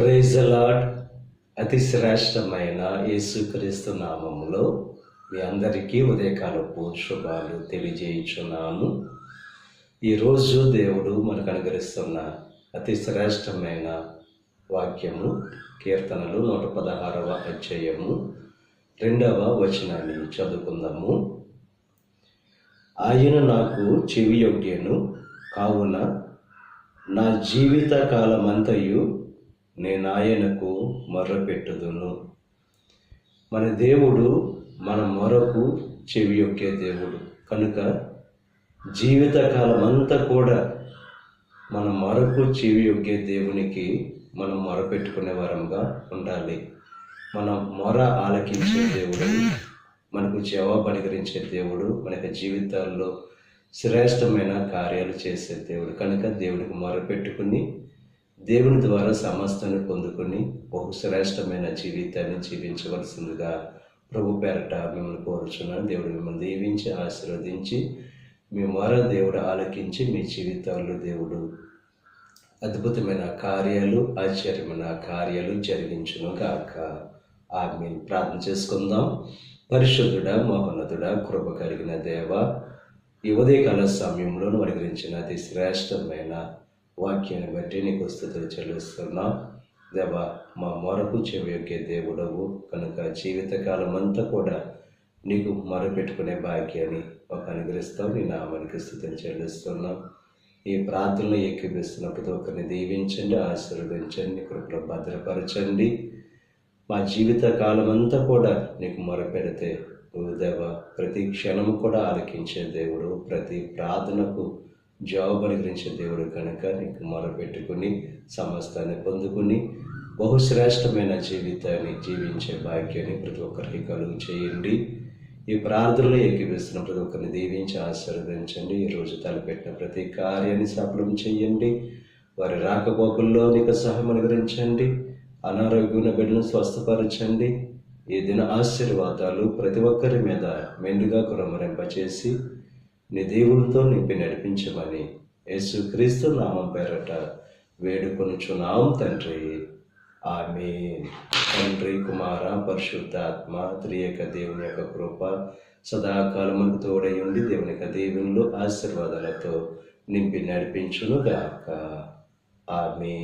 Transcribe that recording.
Praise the Lord అతి శ్రేష్టమైన యేసుక్రీస్తు నామములో మీ అందరికీ ఉదయకాలపు శుభాలు తెలియజేయుచున్నాను ఈరోజు దేవుడు మనకు అనుగ్రహిస్తున్న అతి శ్రేష్టమైన వాక్యము కీర్తనలు నూట పదహారవ అధ్యాయము రెండవ వచనాన్ని చదువుకుందాము. ఆయన నాకు చెవి కావున నా జీవిత కాలమంతయు నేను ఆయనకు మొర్రపెట్టుదును. మన దేవుడు మన మొరకు చెవి యొక్కే దేవుడు. కనుక జీవితకాలం అంతా కూడా మన మొరకు చెవి యొక్కే దేవునికి మనం మొరపెట్టుకునే వరంగా ఉండాలి. మన మొర ఆలకించే దేవుడు మనకు జవాబు అనుగ్రహించే దేవుడు మనకు జీవితాల్లో శ్రేష్టమైన కార్యాలు చేసే దేవుడు. కనుక దేవుడికి మొరపెట్టుకుని దేవుని ద్వారా సమస్తాన్ని పొందుకొని బహుశ్రేష్టమైన జీవితాన్ని జీవించవలసిందిగా ప్రభు పేరట మిమ్మల్ని కోరుచున్నాను. దేవుడు మిమ్మల్ని దీవించి ఆశీర్వదించి మీ మరో దేవుడు ఆలకించి మీ జీవితాల్లో దేవుడు అద్భుతమైన కార్యాలు ఆశ్చర్యమైన కార్యాలు జరిగించును గాక. ఆమె ప్రార్థన చేసుకుందాం. పరిశుద్ధుడ మహోన్నతుడ కృప కలిగిన దేవ ఈ ఉదయకాల సమయంలో అనుగ్రహించిన అతి శ్రేష్టమైన వాక్యాన్ని బట్టి నీకు స్థుతులు చెల్లిస్తున్నాం. దేవ మా మొరకు చెవియొక్కే దేవుడవు. కనుక జీవితకాలం అంతా కూడా నీకు మొరపెట్టుకునే భాగ్యాన్ని ఒక అనుగ్రహిస్తావు నీ నామానికి స్థుతిని చెల్లిస్తున్నాం. ఈ ప్రార్థనలో ఏకీపిస్తున్న ప్రతి ఒక్కరిని దీవించండి ఆశీర్వదించండి కృపలో భద్రపరచండి. మా జీవిత కాలం అంతా కూడా నీకు మొరపెడితే నువ్వు దేవ ప్రతి క్షణము కూడా ఆలకించే దేవుడు. ప్రతి ప్రార్థనకు జవాబు అనుగ్రహించే దేవుడు కనుక నీకు మొరపెట్టుకుని సమస్తాన్ని పొందుకుని బహుశ్రేష్టమైన జీవితాన్ని జీవించే భాగ్యాన్ని ప్రతి ఒక్కరికి కలుగు చేయండి. ఈ ప్రార్థనలో ఏకీపిస్తున్న ప్రతి ఒక్కరిని దీవించి ఆశీర్వదించండి. ఈరోజు తలపెట్టిన ప్రతి కార్యాన్ని సఫలం చేయండి. వారి రాకపోకల్లో నీకు సహాయం అనుగ్రహించండి. అనారోగ్యమైన బిడ్డలను స్వస్థపరచండి. ఈ దిన ఆశీర్వాదాలు ప్రతి ఒక్కరి మీద మెండుగా కురమరింపచేసి నీ దేవునితో నింపి నడిపించమని యేసుక్రీస్తు నామం పేరట వేడుకొనుచున్నాం తండ్రి. ఆమె తండ్రి కుమార పరిశుద్ధాత్మ త్రియక దేవుని యొక్క కృప సదాకాలములకు తోడై ఉండి దేవుని యొక్క దేవునిలో ఆశీర్వాదాలతో నింపి నడిపించును గాక ఆమె